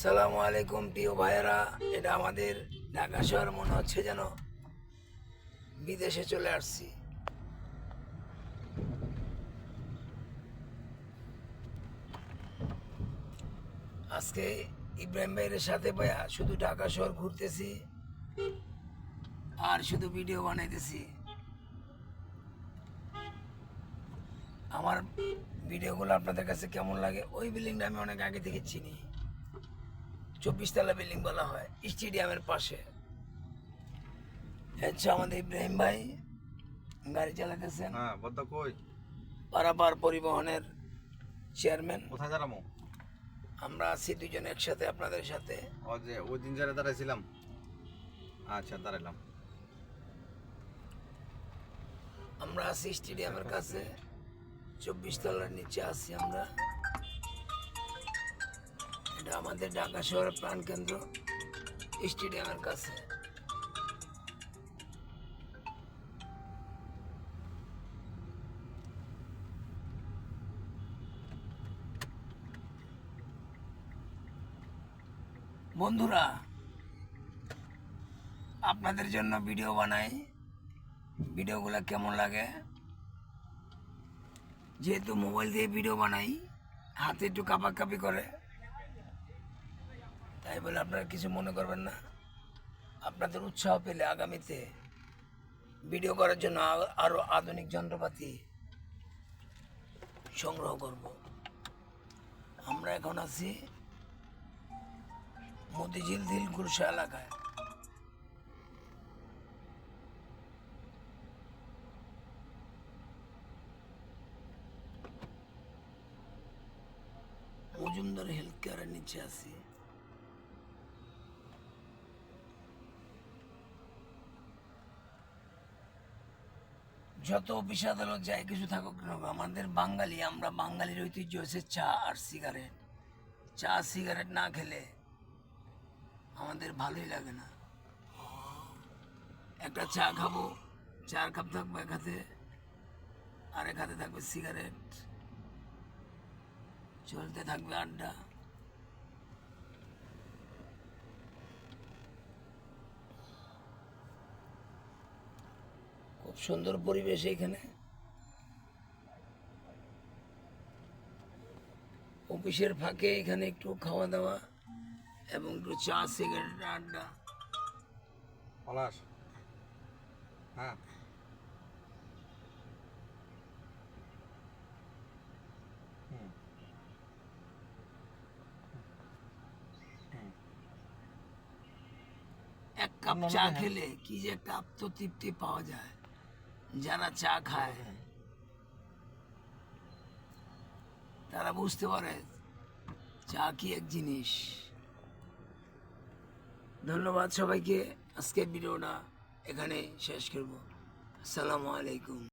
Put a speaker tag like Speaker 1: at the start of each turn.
Speaker 1: সালামু আলাইকুম প্রিয় ভাইয়েরা, এটা আমাদের ঢাকা শহর, মনে হচ্ছে যেন বিদেশে চলে আসছি। আজকে ইব্রাহিম ভাইয়ের সাথে ভাইয়া শুধু ঢাকা শহর ঘুরতেছি, আর শুধু ভিডিও বানাইতেছি। আমার ভিডিওগুলো আপনাদের কাছে কেমন লাগে? ওই বিল্ডিংটা আমি অনেক আগে থেকে চিনি। চব্বিশ তলা বিল্ডিং বলা হয় স্টেডিয়ামের পাশে। হচ্ছে আমাদের ইব্রাহিম ভাই গাড়ি চালাতেছেন।
Speaker 2: হ্যাঁ
Speaker 1: পারাপার পরিবহনের চেয়ারম্যান।
Speaker 2: কোথায় দাঁড়ামো?
Speaker 1: আমরা আছি দুজন একসাথে আপনাদের সাথে।
Speaker 2: ওই দিন যারা দাঁড়াইছিলাম। আচ্ছা দাঁড়াইলাম।
Speaker 1: আমরা আছি স্টেডিয়ামের কাছে চব্বিশ তলার নিচে আছি আমরা। এটা আমাদের ঢাকা শহরের প্রাণকেন্দ্র স্টেডিয়ামের কাছে বন্ধুরা, আপনাদের জন্য ভিডিও বানাই। ভিডিওগুলো কেমন লাগে? যেহেতু মোবাইল দিয়ে ভিডিও বানাই, হাতে একটু কাপাকাপি করে। তাই বলে আপনারা কিছু মনে করবেন না। আপনাদের উৎসাহ পেলে আগামীতে ভিডিও করার জন্য আ- আরও আধুনিক যন্ত্রপাতি সংগ্রহ করব। আমরা এখন আছি মতিঝিল দিল গুলশা এলাকায়। মজুমদার হেলথ কেয়ারের নিচে আছি। যত আদালত যাই কিছু থাকুক না আমাদের বাঙালি, আমরা বাঙালির ঐতিহ্য হচ্ছে চা আর সিগারেট। চা, সিগারেট না খেলে আমাদের ভালোই লাগে না। একটা চা খাব, চার কাপ থাকবে এক হাতে আর এক হাতে থাকবে সিগারেট। চলতে থাকবে আড্ডা। খুব সুন্দর পরিবেশ এখানে। অফিসের ফাঁকে এখানে একটু খাওয়া দাওয়া এবং একটু চা সিগারেট আড্ডা।
Speaker 2: পলাশ। হ্যাঁ।
Speaker 1: এক কাপ চা খেলে কি যে একটা আত্মতৃপ্তি পাওয়া যায়। যারা চা খায়, তারা বুঝতে পারে চা কি এক জিনিস। ধন্যবাদ সবাইকে। আজকে ভিডিওটা এখানে শেষ করব। আসসালামু আলাইকুম।